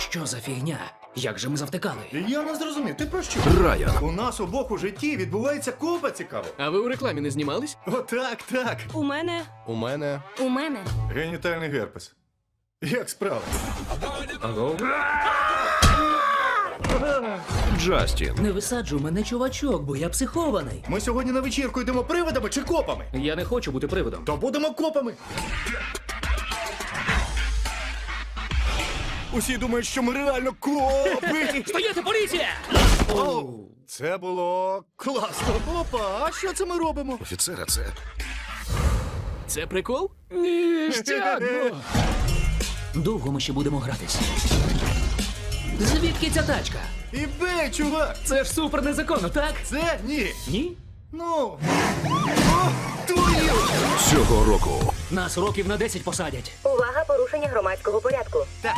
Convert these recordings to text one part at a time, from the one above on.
Що за фігня? Як же ми завтикали? Я не зрозумів, ти про що? Райан. У нас обох у житті відбувається купа цікаво. А ви у рекламі не знімались? Отак, так. У мене. У мене. У мене. Генітальний герпес. Як справа? Аго? Джастін. Не висаджуй мене, чувачок, бо я психований. Ми сьогодні на вечірку йдемо привидами чи копами? Я не хочу бути привидом. То будемо копами. Усі думають, що ми реально копи. Стояти, поліція! Оу, Це було класно. Опа, а що це ми робимо? Офіцера, це. Це прикол? Ніштяк! Довго ми ще будемо гратись. Звідки ця тачка? І бей, чувак! Це ж супер незаконно, так? Це ні. Ні? Ну. О, твою! Цього року. Нас років на 10 посадять. Увага, порушення громадського порядку. Так,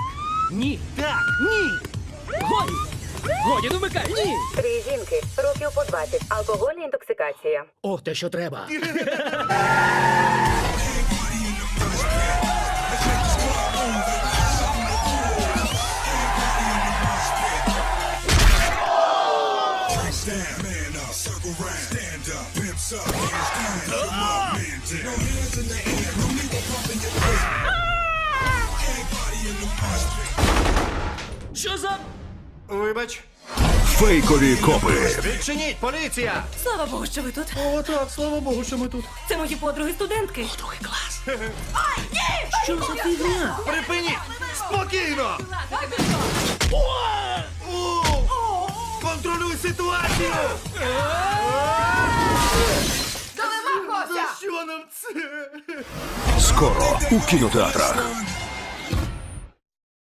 Ні. так, ні. Годі! Годі, ну вмикай! Ні! Три жінки, років по 20, алкогольна інтоксикація. О, те, що треба. Everybody in the mosh pit. Що за. Вибач. Фейкові копи. Відчиніть, поліція! Слава Богу, що ви тут. О, так, слава Богу, що ми тут. Це мої подруги студентки. Другий клас. Що за фігня? Припиніть! Спокійно! О! Контролюй ситуацію! За що нам це? Скоро у кінотеатрах.